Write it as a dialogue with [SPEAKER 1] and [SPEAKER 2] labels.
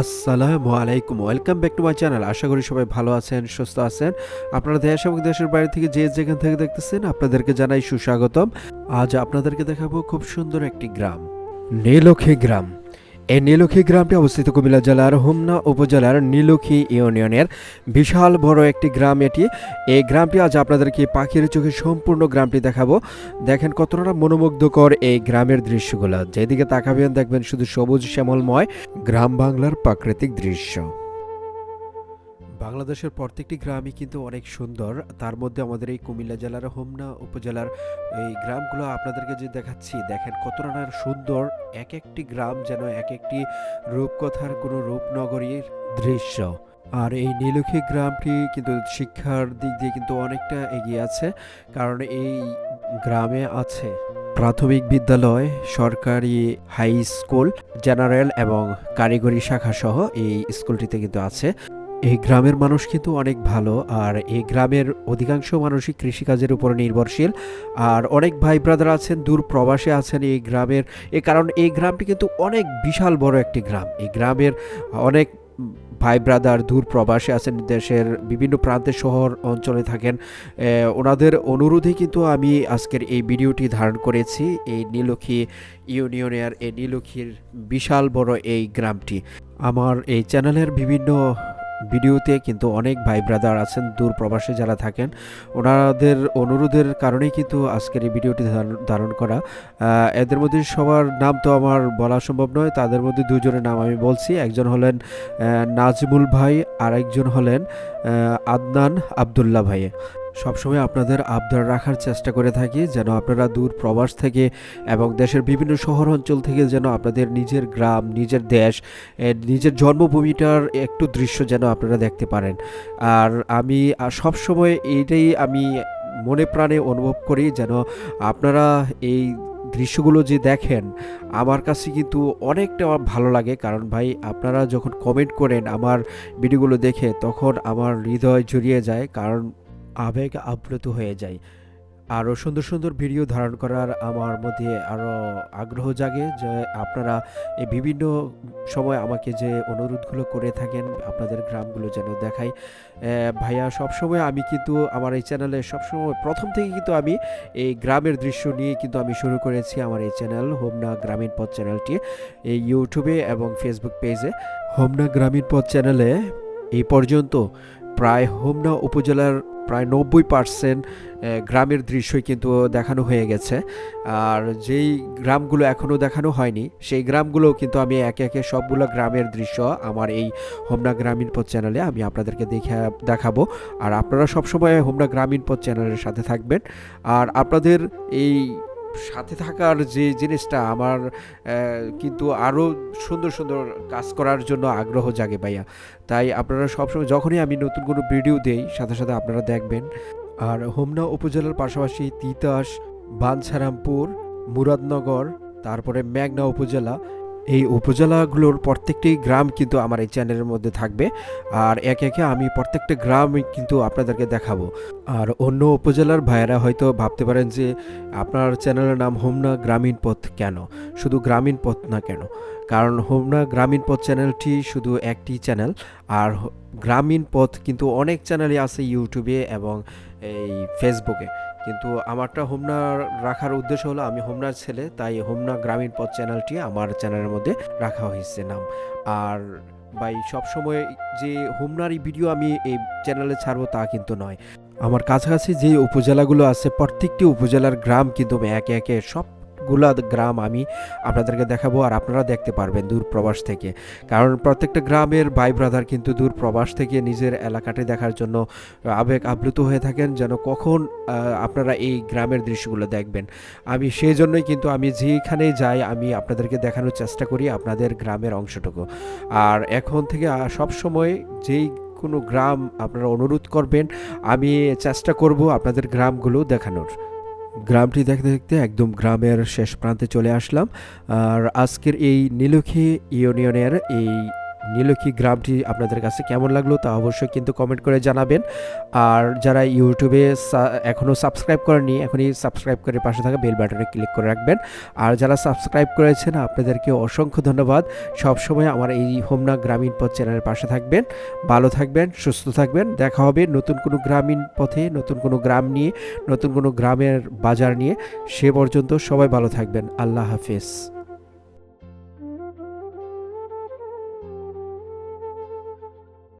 [SPEAKER 1] আসসালামু আলাইকুম। Welcome back to my channel আশা করি সবাই ভালো আছেন, সুস্থ আছেন। আপনারা দেশ এবং দেশের বাইরে থেকে যে যেখান থেকে দেখতেছেন, আপনাদেরকে জানাই সুস্বাগতম। আজ আপনাদেরকে দেখাবো খুব সুন্দর একটি গ্রাম, নীলক্ষী গ্রাম। এই নীলক্ষী গ্রামটি অবস্থিত কুমিল্লা জেলার হোমনা উপজেলার নীলক্ষী ইউনিয়নের বিশাল বড় একটি গ্রাম এটি। এই গ্রামটি আজ আপনাদেরকে পাখির চোখে সম্পূর্ণ গ্রামটি দেখাবো। দেখেন কতটা মনোমুগ্ধকর এই গ্রামের দৃশ্যগুলো। যেদিকে তাকাবেন দেখবেন শুধু সবুজ শ্যামলময় গ্রাম বাংলার প্রাকৃতিক দৃশ্য। বাংলাদেশের প্রত্যেকটি গ্রামই কিন্তু অনেক সুন্দর। তার মধ্যে আমাদের এই কুমিল্লা জেলার হোমনা উপজেলার এই গ্রামগুলো আপনাদেরকে যে দেখাচ্ছি, দেখেন কতটা না সুন্দর এক একটি গ্রাম যেন এক একটি রূপকথার কোনো রূপনগরীর দৃশ্য। আর এই নীলক্ষী গ্রামটি কিন্তু শিক্ষার দিক দিয়ে কিন্তু অনেকটা এগিয়ে আছে, কারণ এই গ্রামে আছে প্রাথমিক বিদ্যালয়, সরকারি হাই স্কুল, জেনারেল এবং কারিগরি শাখা সহ এই স্কুলটিতে কিন্তু আছে। এই গ্রামের মানুষ কিন্তু অনেক ভালো, আর এই গ্রামের অধিকাংশ মানুষই কৃষিকাজের উপর নির্ভরশীল। আর অনেক ভাই ব্রাদার আছেন, দূর প্রবাসে আছেন এই গ্রামের। এ কারণ এই গ্রামটি কিন্তু অনেক বিশাল বড় একটি গ্রাম। এই গ্রামের অনেক ভাই ব্রাদার দূর প্রবাসে আছেন, দেশের বিভিন্ন প্রান্তে শহর অঞ্চলে থাকেন। ওনাদের অনুরোধে কিন্তু আমি আজকের এই ভিডিওটি ধারণ করেছি, এই নীলক্ষী ইউনিয়নের, এই নীলক্ষীর বিশাল বড় এই গ্রামটি। আমার এই চ্যানেলের বিভিন্ন ভিডিওতে কিন্তু অনেক ভাই ব্রাদার আছেন, দূর প্রবাসে যারা থাকেন, ওনাদের অনুরোধের কারণেই কিন্তু আজকের এই ভিডিওটি ধারণ- করা। এদের মধ্যে সবার নাম তো আমার বলা সম্ভব নয়, তাদের মধ্যে দুজনের নাম আমি বলছি। একজন হলেন নাজমুল ভাই আর একজন হলেন আদনান আবদুল্লাহ ভাই। সবসময় আপনাদের আবদার রাখার চেষ্টা করে থাকি, যেন আপনারা দূর প্রবাস থেকে এবং দেশের বিভিন্ন শহর অঞ্চল থেকে যেন আপনাদের নিজের গ্রাম, নিজের দেশ নিজের জন্মভূমিটার একটু দৃশ্য যেন আপনারা দেখতে পারেন। আর আমি সব সময় এইটাই আমি মনে প্রাণে অনুভব করি যেন আপনারা এই দৃশ্যগুলো যে দেখেন, আমার কাছে কিন্তু অনেকটা ভালো লাগে। কারণ ভাই, আপনারা যখন কমেন্ট করেন আমার ভিডিওগুলো দেখে, তখন আমার হৃদয় জড়িয়ে যায়। কারণ আবেগ আপ্লুত হয়ে যায়। আরও সুন্দর সুন্দর ভিডিও ধারণ করার আমার মধ্যে আরও আগ্রহ জাগে যে আপনারা এই বিভিন্ন সময় আমাকে যে অনুরোধগুলো করে থাকেন, আপনাদের গ্রামগুলো যেন দেখাই। ভাইয়া, সবসময় আমি কিন্তু আমার এই চ্যানেলে সবসময় প্রথম থেকে কিন্তু আমি এই গ্রামের দৃশ্য নিয়ে কিন্তু আমি শুরু করেছি আমার এই চ্যানেল, হোমনা গ্রামীণ পথ চ্যানেলটি। এই ইউটিউবে এবং ফেসবুক পেজে হোমনা গ্রামীণ পথ চ্যানেলে এই পর্যন্ত প্রায় হোমনা উপজেলার প্রায় নব্বই পার্সেন্ট গ্রামের দৃশ্যই কিন্তু দেখানো হয়ে গেছে। আর যেই গ্রামগুলো এখনও দেখানো হয়নি, সেই গ্রামগুলো কিন্তু আমি একে একে সবগুলো গ্রামের দৃশ্য আমার এই হোমনা গ্রামীণ পথ চ্যানেলে আমি আপনাদেরকে দেখে দেখাবো। আর আপনারা সবসময় হোমনা গ্রামীণ পথ চ্যানেলের সাথে থাকবেন। আর আপনাদের এই সাথে থাকার যে জিনিসটা আমার কিন্তু আরও সুন্দর সুন্দর কাজ করার জন্য আগ্রহ জাগে ভাইয়া। তাই আপনারা সবসময় যখনই আমি নতুন কোনো ভিডিও দেই, সাথে সাথে আপনারা দেখবেন। আর হোমনা উপজেলার পাশাপাশি তিতাস বাঞ্ছারামপুর মুরাদনগর, তারপরে মেঘনা উপজেলা এই উপজেলাগুলোর প্রত্যেকটি গ্রাম কিন্তু আমার এই চ্যানেলের মধ্যে থাকবে। আর একে একে আমি প্রত্যেকটা গ্রামই কিন্তু আপনাদেরকে দেখাবো। আর অন্য উপজেলার ভাইয়েরা হয়তো ভাবতে পারেন যে, আপনার চ্যানেলের নাম হোমনা গ্রামীণ পথ কেন? শুধু গ্রামীণ পথ না কেন? কারণ হোমনা গ্রামীণ পথ চ্যানেলটি শুধু একটি চ্যানেল। আর গ্রামীণ পথ কিন্তু অনেক চ্যানেলই আছে ইউটিউবে এবং এই ফেসবুকে। কিন্তু আমারটা হোমনা রাখার উদ্দেশ্য হলো আমি হোমনার ছেলে, তাই হোমনা গ্রামীণ পথ চ্যানেলটি আমার চ্যানেলের মধ্যে রাখা হয়েছে নাম। আর বাই সবসময় যে হোমনারই ভিডিও আমি এই চ্যানেলে ছাড়বো তা কিন্তু নয়। আমার কাছাকাছি যে উপজেলাগুলো আছে, প্রত্যেকটি উপজেলার গ্রাম কিন্তু একে একে একে সবগুলা গ্রাম আমি আপনাদেরকে দেখাবো আর আপনারা দেখতে পারবেন দূর প্রবাস থেকে। কারণ প্রত্যেকটা গ্রামের ভাই ব্রাদার কিন্তু দূর প্রবাস থেকে নিজের এলাকাটি দেখার জন্য আবেগ আপ্লুত হয়ে থাকেন যেন কখন আপনারা এই গ্রামের দৃশ্যগুলো দেখবেন। আমি সেই জন্যই কিন্তু আমি যেখানে যাই আমি আপনাদেরকে দেখানোর চেষ্টা করি আপনাদের গ্রামের অংশটুকু। আর এখন থেকে সব সময় যেই কোনো গ্রাম আপনারা অনুরোধ করবেন, আমি চেষ্টা করব আপনাদের গ্রামগুলো দেখানোর। গ্রামটি দেখতে দেখতে একদম গ্রামের শেষ প্রান্তে চলে আসলাম। আর আজকের এই নীলক্ষী ইউনিয়নের এই নীলক্ষী গ্রামটি আপনাদের কাছে কেমন লাগল তা অবশ্যই কিন্তু কমেন্ট করে জানাবেন। আর যারা ইউটিউবে এখনও সাবস্ক্রাইব করেনি এখনই সাবস্ক্রাইব করে পাশে থাকা বেল বাটনে ক্লিক করে রাখবেন। আর যারা সাবস্ক্রাইব করেছেন, আপনাদেরকে অসংখ্য ধন্যবাদ। সবসময় আমার এই হোমনা গ্রামীণ পথ চ্যানেলের পাশে থাকবেন। ভালো থাকবেন, সুস্থ থাকবেন। দেখা হবে নতুন কোনো গ্রামীণ পথে, নতুন কোনো গ্রাম নিয়ে, নতুন কোনো গ্রামের বাজার নিয়ে। সে পর্যন্ত সবাই ভালো থাকবেন। আল্লাহ হাফেজ।